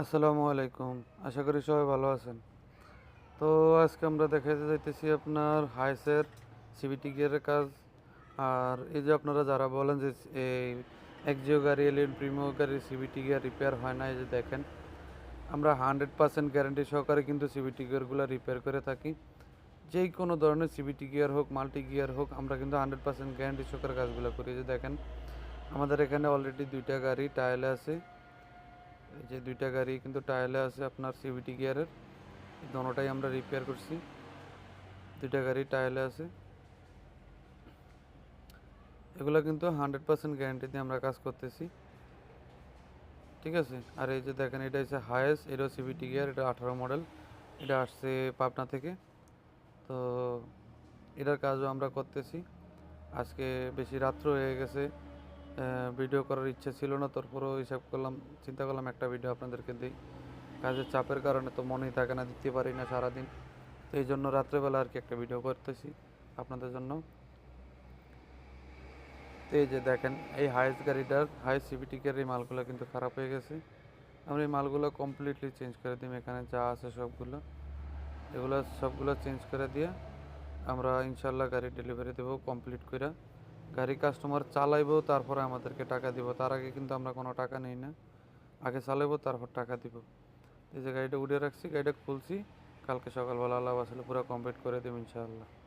আসসালামু আলাইকুম। আশা করি সবাই ভালো আছেন। তো আজকে আমরা দেখাতে যাইতেছি আপনার হাইসের সিবিটি গিয়ারের কাজ। আর এই যে আপনারা যারা বলেন যে এই একজিও গাড়ি এলিয়ন প্রিমিও গাড়ি সিবিটি গিয়ার রিপেয়ার হয় না, এই যে দেখেন। আমরা হান্ড্রেড পার্সেন্ট গ্যারান্টি সহকারে কিন্তু সিবিটি গিয়ারগুলো রিপেয়ার করে থাকি। যেই কোনো ধরনের সিবিটি গিয়ার হোক মাল্টি গিয়ার হোক, আমরা কিন্তু হান্ড্রেড পার্সেন্ট গ্যারান্টি সহকারে কাজগুলো করি। যে দেখেন, আমাদের এখানে অলরেডি দুইটা গাড়ি টায়ালে আছে। এই যে দুইটা গাড়ি কিন্তু টায়ালে আছে আপনার সিভিটি গিয়ারের দোনোটাই আমরা রিপেয়ার করছি। দুইটা গাড়ি টায়ালে আছে। এগুলো কিন্তু হান্ড্রেড পার্সেন্ট গ্যারান্টি দিয়ে আমরা কাজ করতেছি। ঠিক আছে? আর এই যে দেখেন, এটা হচ্ছে হায়েস্ট এটা সিভিটি গিয়ার এটা আঠারো মডেল এটা আসছে পাবনা থেকে। তো এটার কাজও আমরা করতেছি। আজকে বেশি রাত্র হয়ে গেছে। ভিডিও করার ইচ্ছে ছিল না, তারপরেও হিসাব করলাম, চিন্তা করলাম একটা ভিডিও আপনাদেরকে দিই। কাজের চাপের কারণে তো মনেই থাকে না, দিতে পারি না সারাদিন। তো এই জন্য রাত্রেবেলা আর কি একটা ভিডিও করতেছি আপনাদের জন্য। তো এই যে দেখেন, এই হাইস গাড়িটার হাই সিবিটিকের এই মালগুলো কিন্তু খারাপ হয়ে গেছে। আমরা এই মালগুলো কমপ্লিটলি চেঞ্জ করে দিই, এখানে যা আছে সবগুলো। এগুলো সবগুলো চেঞ্জ করে দিয়ে আমরা ইনশাল্লাহ গাড়ি ডেলিভারি দেবো কমপ্লিট করে গাড়ি কাস্টমার চালাইবো, তারপরে আমাদেরকে টাকা দিব। তার আগে কিন্তু আমরা কোনো টাকা নেই না। আগে চালাইবো, তারপর টাকা দিব। এই যে গাড়িটা উঠে রাখছি, গাড়িটা খুলছি। কালকে সকালবেলা আল্লাহ আসলে পুরো কমপ্লিট করে দেবো ইনশাআল্লাহ।